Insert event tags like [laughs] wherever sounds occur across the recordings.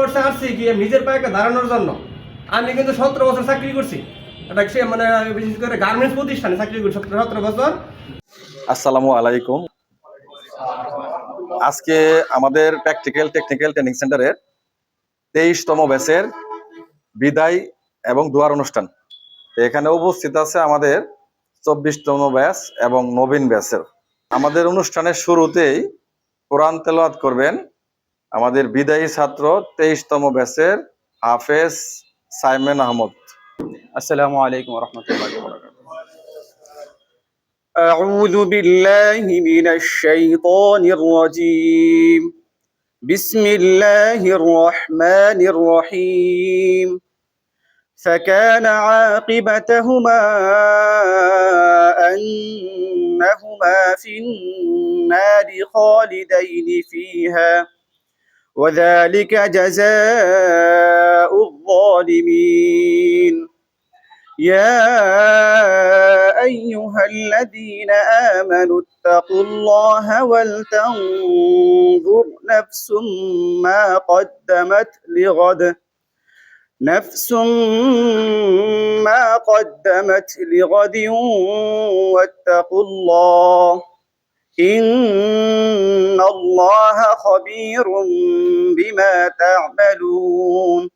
কোর্সে আসছি গিয়ে নিজের পায়ে দাঁড়ানোর জন্য। আমি কিন্তু সতেরো বছর চাকরি করছি। এটা সে মানে বিশেষ করে গার্মেন্টস প্রতিষ্ঠানে চাকরি করছি সতেরো বছর। আসসালামু আলাইকুম। আজকে আমাদের প্র্যাকটিক্যাল টেকনিক্যাল ট্রেনিং সেন্টারের তেইশতম ব্যাচের বিদায় এবং দুয়ার অনুষ্ঠান। এখানে উপস্থিত আছে আমাদের চব্বিশতম ব্যাচ এবং নবীন ব্যাচের আমাদের অনুষ্ঠানের শুরুতেই কোরআন তেলাওয়াত করবেন। আমাদের বিদায়ী ছাত্র তেইশতম ব্যাচের হাফেজ সাইমেন আহমদ السلام عليكم ورحمة الله وبركاته أعوذ بالله من الشيطان الرجيم بسم الله الرحمن الرحيم فكان عاقبتهما أنهما في النار خالدين فيها وذلك جزاء الظالمين. يا أيها الذين آمنوا اتقوا الله ولتنظر نفس ما قدمت لغد نفس ما قدمت لغد واتقوا الله إن الله خبير بما تعملون.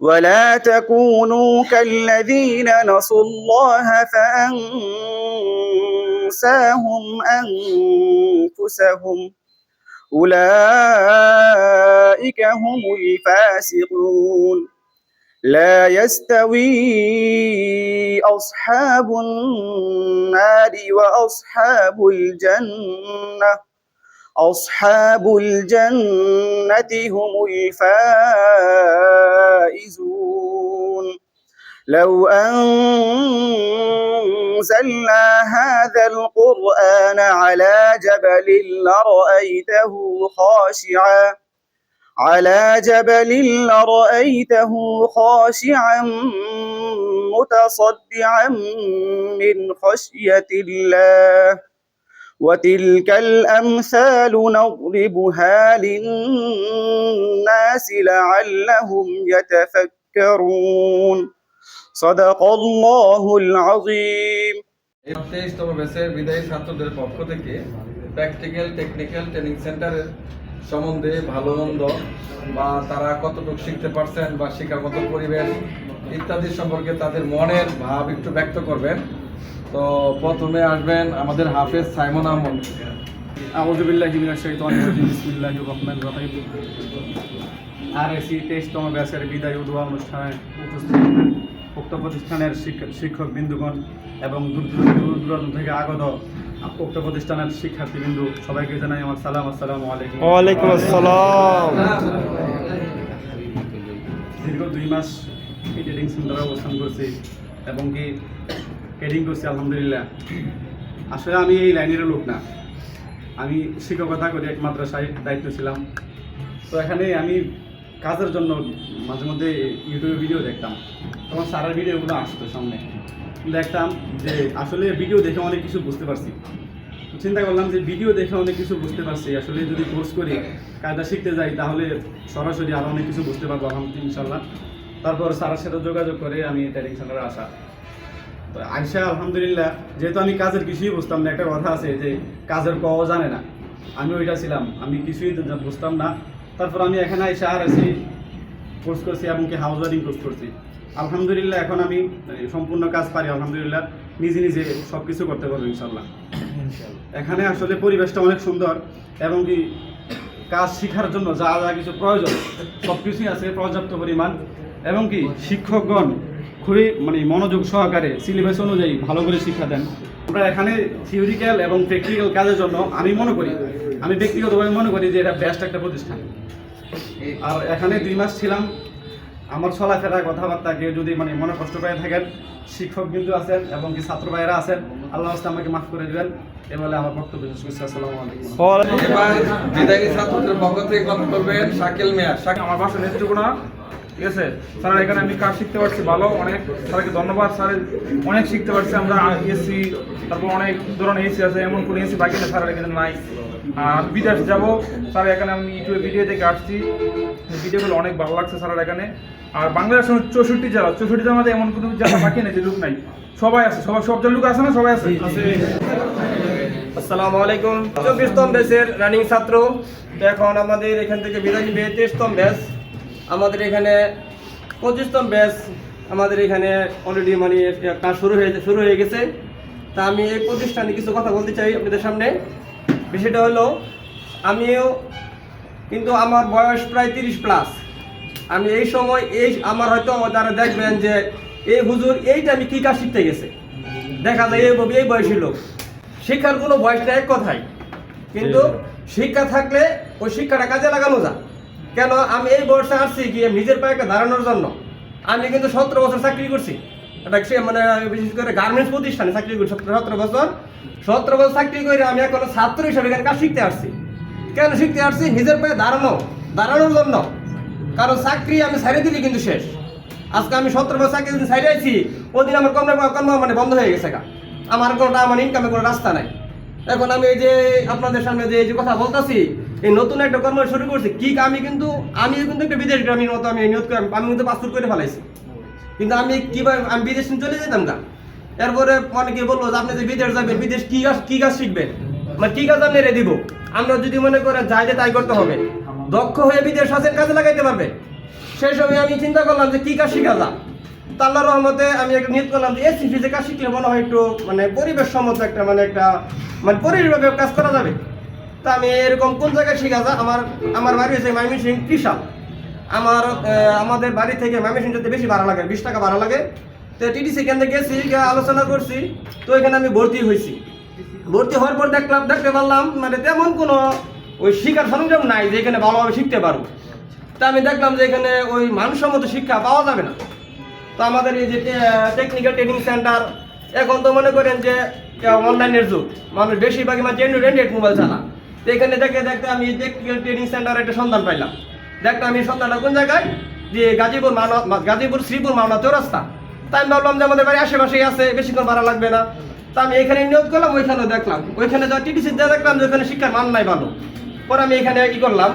ولا تكونوا كالذين نسوا الله فأنساهم أنفسهم. أولئك هم الفاسقون. لا يستوي أصحاب النار وأصحاب الجنة. أصحاب الجنة هم الفائزون. لو أنزلنا هذا القرآن على جبل لرأيته خاشعا على جبل لرأيته خاشعا متصدعا من خشية الله. وتلك الأمثال نضربها للناس لعلهم يتفكرون صدق الله العظيم এই তেইশতম ব্যাচের বিদায়ী ছাত্রদের পক্ষ থেকে প্র্যাকটিক্যাল টেকনিক্যাল ট্রেনিং সেন্টারের সম্বন্ধে ভালো মন্দ বা তারা কতটুকু শিখতে পারছেন বা শেখার মতো পরিবেশ ইত্যাদি সম্পর্কে তাদের মনের ভাব একটু ব্যক্ত করবেন। তো প্রথমে আসবেন আমাদের হাফেজ সাইমন আহমদ। রহিম। আর এসি তেইশতম ব্যাচের বিদায় অনুষ্ঠানে উপস্থিত উক্ত প্রতিষ্ঠানের শিক্ষক শিক্ষক বিন্দুগণ এবং দূর দূর দূর দূরান্ত থেকে আগত উক্ত প্রতিষ্ঠানের শিক্ষার্থী বিন্দু সবাইকে জানাই আমার সালাম। আসসালামু আলাইকুম। ওয়ালাইকুম আসসালাম। দীর্ঘ দুই মাস ট্রেডিং সেন্টারে অবস্থান করছি এবং কি ট্রেডিং করছি, আলহামদুলিল্লাহ। আসলে আমি এই লাইনের লোক না। আমি শিক্ষকতা করি এক মাদ্রাসায় দায়িত্ব ছিলাম। তো এখানে আমি কাজের জন্য মাঝে মধ্যে ইউটিউবে ভিডিও দেখতাম। তখন সারার ভিডিওগুলো আসতো সামনে। দেখতাম যে আসলে ভিডিও দেখে অনেক কিছু বুঝতে পারছি। চিন্তা করলাম যে ভিডিও দেখে অনেক কিছু বুঝতে পারছি। আসলে যদি কোর্স করি কাজটা শিখতে যাই, তাহলে সরাসরি আরও অনেক কিছু বুঝতে পারব, আলহামদুলিল্লাহ ইনশাল্লাহ তারপর স্যারের সাথে যোগাযোগ করে আমি ট্রেনিং সেন্টারে আসা। তো আইসা আলহামদুলিল্লাহ যেহেতু আমি কাজের কিছুই বুঝতাম না একটা কথা আছে যে কাজের কও জানে না। আমি ওইটা ছিলাম আমি কিছুই বুঝতাম না। তারপর আমি এখানে আইসা আর এসে কোর্স করছি এবং কি হাউস ওয়ারিং কোর্স করছি। আলহামদুলিল্লাহ এখন আমি সম্পূর্ণ কাজ পারি আলহামদুলিল্লাহ। নিজে নিজে সব কিছু করতে পারব ইনশাল্লাহ এখানে আসলে পরিবেশটা অনেক সুন্দর এবং কি কাজ শেখার জন্য যা যা কিছু প্রয়োজন সব কিছুই আছে পর্যাপ্ত পরিমাণ। এবং কি শিক্ষকগণ খুবই মানে মনোযোগ সহকারে সিলেবাস অনুযায়ী ভালো করে শিক্ষা দেন। আমরা এখানে থিওরিক্যাল এবং প্র্যাকটিক্যাল কাজের জন্য আমি মনে করি, আমি ব্যক্তিগতভাবে মনে করি যে এটা বেস্ট একটা প্রতিষ্ঠান। আর এখানে দুই মাস ছিলাম, আমার চলাফেরা কথাবার্তা কেউ যদি মানে মনে কষ্ট পেয়ে থাকেন, শিক্ষক কিন্তু আছেন এবং কি ছাত্র ভাইয়েরা আছেন, আল্লাহ রাস্তায় আমাকে মাফ করে দেবেন। এ বলে আমার বক্তব্য শেষ করছি, আসসালামু আলাইকুম। এবার ছাত্রদের পক্ষ থেকে কথা বলবেন আমার বাসা নেত্রকোনা ঠিক আছে? স্যার, এখানে আমি কাজ শিখতে পারছি, ভালো, অনেক। স্যারকে ধন্যবাদ, স্যার, অনেক শিখতে পারছি আমরা এসি তারপর অনেক ধরনের এসি আছে, এমন কোনো এসি বাকি না স্যারের এখানে নাই। আর বিদেশ যাব, স্যার, এখানে আমি ইউটিউবে ভিডিও দেখে আসছি। ভিডিওগুলো অনেক ভালো লাগছে, স্যার এখানে। আর বাংলাদেশের চৌষট্টি জেলা, চৌষট্টি জেলার মধ্যে এমন কোনো জেলা বাকি নেই যে লোক নাই। সবাই আছে, সবাই, সব লোক আছে না? সবাই আছে? আসসালামু আলাইকুম। চব্বিশতম ব্যাচের রানিং ছাত্র। তো এখন আমাদের এখান থেকে বিদায় নিবে তেইশতম ব্যাচ আমাদের এখানে পঁচিশতম ব্যাচ আমাদের এখানে অলরেডি মানে কাজ শুরু হয়ে শুরু হয়ে গেছে। তা আমি এই প্রতিষ্ঠানে কিছু কথা বলতে চাই আপনাদের সামনে। বিষয়টা হলো আমিও কিন্তু আমার বয়স প্রায় তিরিশ প্লাস আমি এই সময় এই আমার হয়তো যারা দেখবেন যে এই হুজুর এইটা আমি কী কাজ শিখতে গেছে? দেখা যায় এই এই বয়সী লোক। শিক্ষার কোনো বয়স নেই এক কথাই কিন্তু শিক্ষা থাকলে ওই শিক্ষাটা কাজে লাগানো যায়। কেন আমি এই বয়সে আসছি কি নিজের পায়ে দাঁড়ানোর জন্য? আমি কিন্তু সতেরো বছর চাকরি করছি। এটা সে মানে বিশেষ করে গার্মেন্টস প্রতিষ্ঠানে চাকরি করছি সতেরো বছর। সতেরো বছর চাকরি করে আমি এখন ছাত্র হিসাবে এখানে কাজ শিখতে আসছি। কেন শিখতে আসছি? নিজের পায়ে দাঁড়ানো, দাঁড়ানোর জন্য। কারণ চাকরি আমি ছাড়িয়ে দিলি কিন্তু শেষ। আজকে আমি সতেরো বছর চাকরি ছাড়িয়ে আছি ওদিন আমার কর্ম মানে বন্ধ হয়ে গেছে আমার কোনো আমার ইনকামের কোনো রাস্তা নাই। এখন আমি এই যে আপনাদের সামনে যে এই যে কথা বলতেছি, এই নতুন একটা কর্ম শুরু করছি। কি আমি কিন্তু আমি কিন্তু একটা বিদেশ গ্রামীণ মতো আমি নিয়োগ করে, আমি কিন্তু পাসপোর্ট করে ফেলাইছি। কিন্তু আমি কীভাবে, আমি বিদেশ চলে যেতাম না এরপরে অনেকে বলল যে আপনি যে বিদেশ যাবেন, বিদেশ কি কাজ কি কাজ শিখবেন? মানে কি কাজ আপনি দিব? আমরা যদি মনে করেন যাই যে তাই করতে হবে। দক্ষ হয়ে বিদেশ আছেন, কাজে লাগাইতে পারবে। সেই সময় আমি চিন্তা করলাম যে কি কাজ শিখা যা তা আল্লাহর রহমতে আমি একটা নিয়োগ করলাম যে এসি ফিজে কাজ শিখলে মনে হয় একটু মানে পরিবেশ সম্মত একটা মানে একটা মানে পরিবেশভাবে কাজ করা যাবে। তা আমি এরকম কোন জায়গায় শিখা যা? আমার আমার বাড়ি হয়েছে ময়মনসিং ত্রিশাল। আমার আমাদের বাড়ি থেকে ময়মনসিং যেতে বেশি ভাড়া লাগে, বিশ টাকা ভাড়া লাগে। তো টিটিসি কেন্দ্রে গেছি আলোচনা করছি। তো এখানে আমি ভর্তি হয়েছি। ভর্তি হওয়ার পর দেখলাম, দেখতে পারলাম মানে তেমন কোনো ওই শিক্ষার সরঞ্জাম নাই যে এখানে ভালোভাবে শিখতে পারব তা আমি দেখলাম যে এখানে ওই মানসম্মত শিক্ষা পাওয়া যাবে না। তো আমাদের এই যে টেকনিক্যাল ট্রেনিং সেন্টার এখন তো মনে করেন যে অনলাইনের যুগ। মানুষ বেশিরভাগই মানে অ্যান্ড্রয়েড মোবাইল চালা তো এখানে দেখে দেখতে আমি টেকনিক্যাল ট্রেনিং সেন্টার একটা সন্ধান পাইলাম। দেখতে আমি সন্ধানটা কোন জায়গায়? যে গাজীপুর মাওনা গাজীপুর শ্রীপুর মাওনা চৌরাস্তা। তাই আমি ভাবলাম যে আমাদের বাড়ি আশেপাশেই আছে, বেশিক্ষণ ভাড়া লাগবে না। তা আমি এখানে নিয়োগ করলাম ওইখানে দেখলাম। ওইখানে যা টিটিসি দেখলাম যে ওখানে শিক্ষার মান নাই ভালো। পরে আমি এখানে কি করলাম।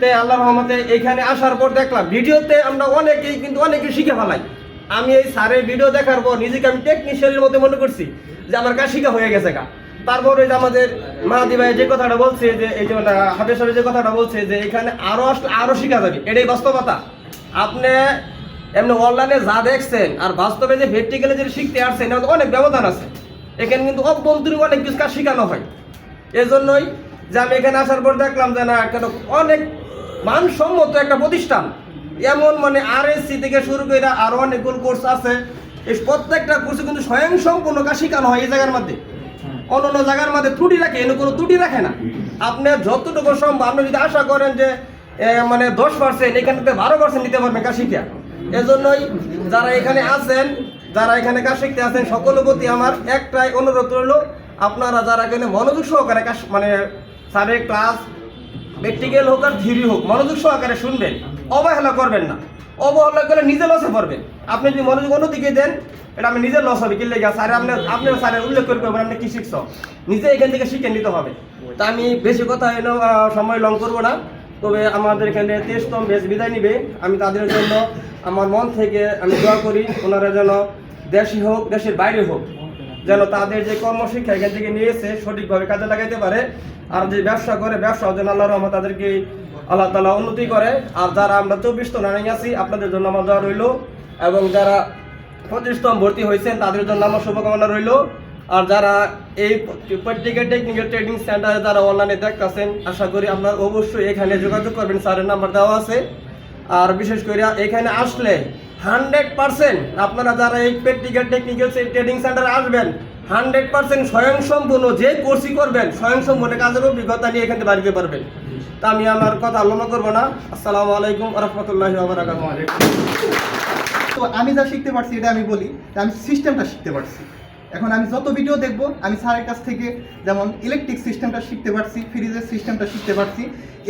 তে আল্লাহ রহমতে এখানে আসার পর দেখলাম, ভিডিওতে আমরা অনেকেই কিন্তু অনেকে শিখে ফেলাই। আমি এই স্যারের ভিডিও দেখার পর নিজেকে আমি টেকনিশিয়ানের মধ্যে মনে করছি যে আমার কাজ শিখা হয়ে গেছে গা। তারপর ওই যে আমাদের মাহাদি ভাই যে কথাটা বলছে যে, এই যে হাফেজ সাহেব যে কথাটা বলছে যে, এখানে আরও আসলে আরও শিখা যাবে। এটাই বাস্তবতা। আপনি এমনি অনলাইনে যা দেখছেন আর বাস্তবে যে ভেট্রিক্যালে যে শিখতে আসছেন অনেক ব্যবধান আছে। এখানে কিন্তু অভ্যন্তরীণ অনেক কিছু কাজ শেখানো হয়। এজন্যই যে আমি এখানে আসার পর দেখলাম যে না কেন অনেক মানসম্মত একটা প্রতিষ্ঠান এমন মানে আর থেকে শুরু করে আরও অনেকগুলো কোর্স আছে। এই প্রত্যেকটা কোর্সে কিন্তু স্বয়ং সম্পূর্ণ কাজ শেখানো হয় এই জায়গার মধ্যে। অন্য অন্য জায়গার মধ্যে ত্রুটি রাখে এনে কোনো ত্রুটি রাখে না। আপনি যতটুকু সম্ভব আপনি যদি আশা করেন যে মানে দশ পার্সেন্ট এখানে থেকে বারো পার্সেন্ট নিতে পারবেন কাজ শিখা এজন্যই যারা এখানে আছেন যারা এখানে কাজ শিখতে আছেন সকলের প্রতি আমার একটাই অনুরোধ রইল আপনারা যারা এখানে মনোযোগ সহকারে কাজ মানে স্যারের ক্লাস প্র্যাকটিক্যাল হোক আর থিওরি হোক মনোযোগ সহকারে শুনবেন। অবহেলা করবেন না। অবহেলা করলে নিজে লসে পড়বেন। আপনি যদি মনোযোগ অন্যদিকে দেন, এটা আমি নিজের লস হবে। কিনলে গা স্যার, আপনি আপনার স্যারের উল্লেখ করে আপনি কি শিখছ? নিজে এখান থেকে শিখে নিতে হবে। তা আমি বেশি কথা এনে সময় লং করব না। তবে আমাদের এখানে তেইশতম বেশ বিদায় নিবে। আমি তাদের জন্য আমার মন থেকে আমি দোয়া করি, ওনারা যেন দেশি হোক, দেশের বাইরে হোক, যেন তাদের যে কর্মশিক্ষা এখান থেকে নিয়েছে সঠিকভাবে কাজে লাগাইতে পারে। আর যে ব্যবসা করে ব্যবসা যেন আল্লাহ রহমত তাদেরকে আল্লাহ তালা উন্নতি করে। আর যারা আমরা চব্বিশ তো রানিং আছি, আপনাদের জন্য আমার দেওয়া রইল। এবং যারা পঁচিশতম ভর্তি হয়েছেন, তাদের জন্য আমার শুভকামনা রইল। আর যারা এই পত্রিকা টেকনিক্যাল ট্রেনিং সেন্টারে যারা অনলাইনে দেখতেছেন, আশা করি আপনারা অবশ্যই এখানে যোগাযোগ করবেন। স্যারের নাম্বার দেওয়া আছে। আর বিশেষ করে এখানে আসলে হান্ড্রেড পার্সেন্ট আপনারা যারা এই প্র্যাকটিক্যাল টেকনিক্যাল ট্রেনিং সেন্টারে আসবেন হান্ড্রেড পার্সেন্ট স্বয়ংসম্পূর্ণ যে কোর্সই করবেন, স্বয়ংসম্পূর্ণ কাজের অভিজ্ঞতা নিয়ে এখানে বাড়িতে পারবেন। তা আমি আমার কথা আলোচনা করব না। আসসালামু আলাইকুম রহমতুল্লাহ তো আমি যা শিখতে পারছি, এটা আমি বলি, আমি সিস্টেমটা শিখতে পারছি। এখন আমি যত ভিডিও দেখব, আমি স্যারের কাছ থেকে যেমন ইলেকট্রিক সিস্টেমটা শিখতে পারছি ফ্রিজের সিস্টেমটা শিখতে পারছি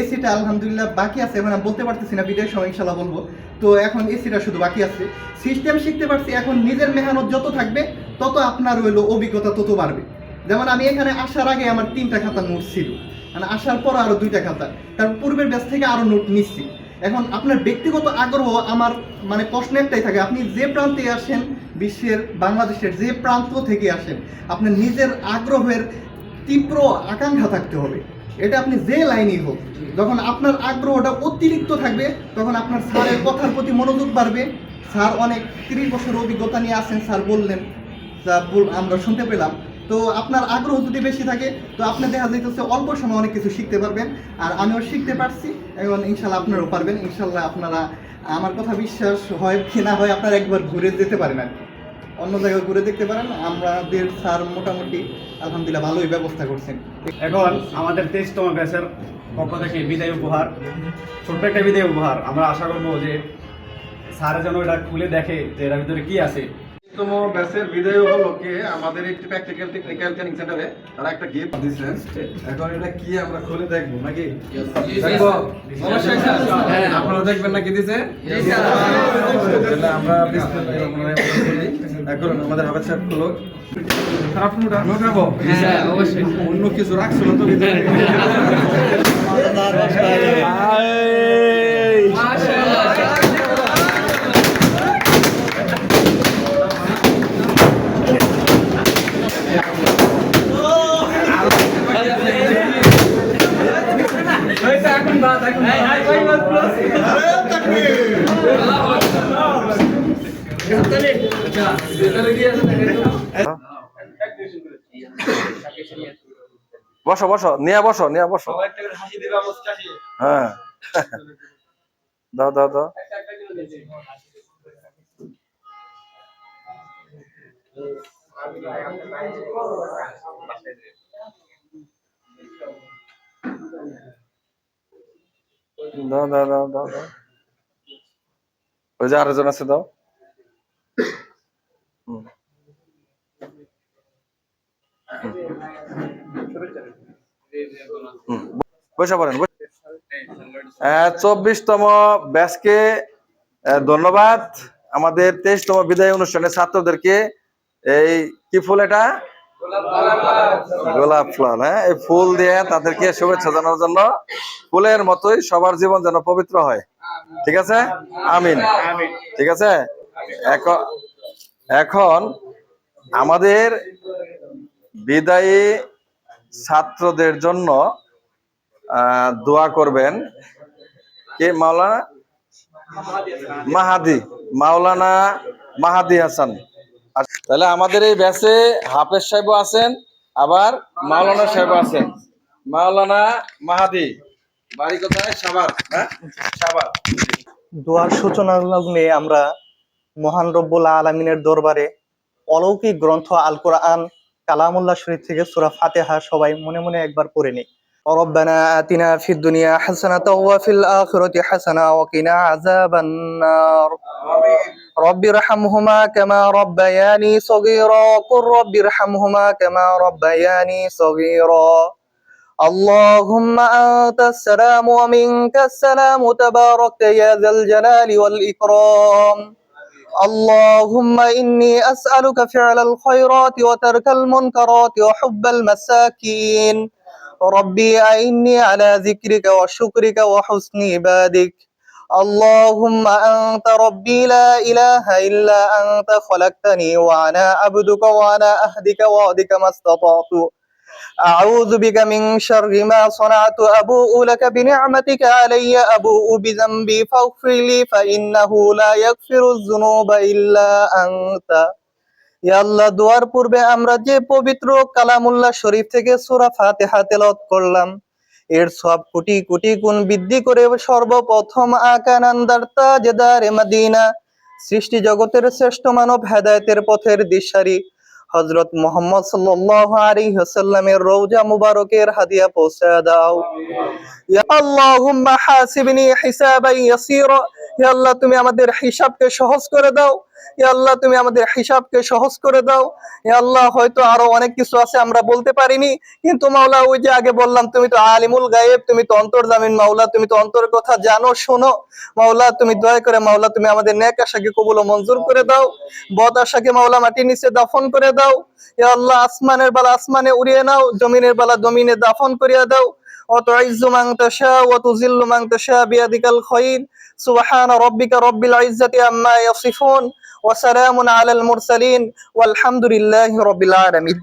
এসিটা আলহামদুলিল্লাহ বাকি আছে, এখন আমি বলতে পারতেছি না ভিডিওর সময় ইনশাল্লাহ বলব। তো এখন এসিটা শুধু বাকি আছে। সিস্টেম শিখতে পারছি, এখন নিজের মেহনত যত থাকবে, তত আপনার হইল অভিজ্ঞতা তত বাড়বে। যেমন আমি এখানে আসার আগে আমার তিনটা খাতা নোট ছিল। মানে আসার পর আরও দুইটা খাতা। তার পূর্বের ব্যাচ থেকে আরও নোট নিচ্ছি। এখন আপনার ব্যক্তিগত আগ্রহ আমার মানে প্রশ্ন একটাই থাকে, আপনি যে প্রান্তে আসেন বিশ্বের, বাংলাদেশের যে প্রান্ত থেকে আসেন, আপনার নিজের আগ্রহের তীব্র আকাঙ্ক্ষা থাকতে হবে। এটা আপনি যে লাইনেই হোক, যখন আপনার আগ্রহটা অতিরিক্ত থাকবে, তখন আপনার স্যারের কথার প্রতি মনোযোগ বাড়বে। স্যার অনেক তিরিশ বছর অভিজ্ঞতা নিয়ে আসেন, স্যার বললেন, যা আমরা শুনতে পেলাম। তো আপনার আগ্রহ যদি বেশি থাকে, তো আপনি দেখা যাইতেছে অল্প সময় অনেক কিছু শিখতে পারবেন। আর আমিও শিখতে পারছি এবং ইনশাল্লাহ আপনারাও পারবেন। ইনশাল্লাহ আপনারা, আমার কথা বিশ্বাস হয় কি না হয় আপনারা একবার ঘুরে যেতে পারেন আর কি। অন্য জায়গায় ঘুরে দেখতে পারেন, আমাদের স্যার মোটামুটি, আলহামদুলিল্লাহ ভালোই ব্যবস্থা করছেন। এখন আমাদের তেইশতম ব্যাচের পক্ষ থেকে বিদায় উপহার, ছোট্ট একটা বিদায় উপহার। আমরা আশা করব যে স্যার যেন এটা খুলে দেখে যে এটার ভিতরে কী আছে। তম ব্যাচের বিদায় উপলক্ষে আমাদের একটি প্র্যাকটিক্যাল টেকনিক্যাল ট্রেনিং সেন্টারে তারা একটা গিফট এখন এটা কি আমরা খুলে দেখব নাকি? দেখব? অবশ্যই হ্যাঁ। আপনারা দেখবেন নাকি দিছে আমরা। এখন আমাদের হাবেদ সাহেব খুলো খারাপ নোটা আমরা খাব হ্যাঁ অবশ্যই। অন্য কিছু রাখছিল তো ভিতরে। [laughs] বসো বসো নিয়ে বসো নিয়ে বসো। হ্যাঁ। দাও দাও দাও। একটা একটা করে দিয়েছি। দাও দাও দাও দাও দাও। ওই যে আরেকজন আছে দাও। হুম। বসে পড়েন চব্বিশতম ব্যাচকে ধন্যবাদ। আমাদের তেইশতম বিদায় অনুষ্ঠানে ছাত্রদেরকে এই কি ফুল এটা? গোলাপ ফুল হ্যাঁ? এই ফুল দিয়ে তাদেরকে শুভেচ্ছা জানানোর জন্য ফুলের মতোই সবার জীবন যেন পবিত্র হয়। ঠিক আছে? আমিন। ঠিক আছে? এখন আমাদের বিদায়ী ছাত্রদের জন্য দোয়া করবেন। কে, মাওলানা? মাহাদি। মাওলানা মাহাদি হাসান। তাহলে আমাদের এই ব্যাচে হাফেজ সাহেব আছেন, আবার মাওলানা সাহেব আছেন। মাওলানা মাহাদি, বাড়ি কোথায়? সাবার হ্যাঁ? সাবার দোয়ার সূচনা লগ্নে আমরা মহান রব্বুল আলমিনের দরবারে অলৌকিক গ্রন্থ আল কোরআন কালামুল্লাহ শরীফ থেকে সূরা ফাতিহা সবাই মনে মনে একবার পড়ে নিই ربنا آتنا في الدنيا حسنة وفي الآخرة حسنة وقنا عذاب النار رب ارحمهما كما ربياني صغيرا وقل رب ارحمهما كما ربياني صغيرا اللهم أنت السلام ومنك السلام تباركت يا ذا الجلال والإكرام اللهم إني أسألك فعل الخيرات وترك المنكرات وحب المساكين. ربي أعني على ذكرك وشكرك وحسن عبادك. اللهم أنت ربي لا إله إلا أنت خلقتني وأنا عبدك وأنا أهدك وأهدك ما استطعت. أعوذ بك من شر ما صنعت أبوء لك بنعمتك علي أبوء بذنبي فاغفر لي فإنه لا يغفر الذنوب إلا أنت ইয়া আল্লাহ দোয়ার পূর্বে আমরা যে পবিত্র কালামুল্লাহ শরীফ থেকে সূরা ফাতিহা তেলাওয়াত করলাম এর সব কোটি কোটি গুণ বৃদ্ধি করে সর্বপ্রথম আকানান্দার তাজদারে মদিনা সৃষ্টি জগতের শ্রেষ্ঠ মানব হেদায়েতের পথের দিশারি হযরত মুহাম্মদ সাল্লাল্লাহু আলাইহি ওয়াসাল্লামের রওজা মুবারকের হাদিয়া পৌঁছে দাও আল্লাহ, তুমি আমাদের হিসাবকে সহজ করে দাও। আল্লাহ, তুমি আমাদের হিসাবকে সহজ করে দাও। আল্লাহ, হয়তো আরও অনেক কিছু আছে আমরা বলতে পারিনি। কিন্তু মাওলা, ওই যে আগে বললাম, তুমি তো আলিমুল গায়েব, তুমি তো অন্তর্জামিন মাওলা, তুমি তো অন্তরের কথা জানো, শোনো। মাওলা, তুমি দয়া করে মাওলা, তুমি আমাদের নেক আশাকে কবুল মঞ্জুর করে দাও। বদ আশাকে মাওলা, মাটির নিচে দাফন করে দাও। আল্লাহ, আসমানের বালা আসমানে উড়িয়ে নাও, জমিনের বালা জমিনে দাফন করিয়া দাও। وتعز من تشاء وتذل من تشاء بيدك الخير سبحان ربك رب العزة عما يصفون وسلام على المرسلين والحمد لله رب العالمين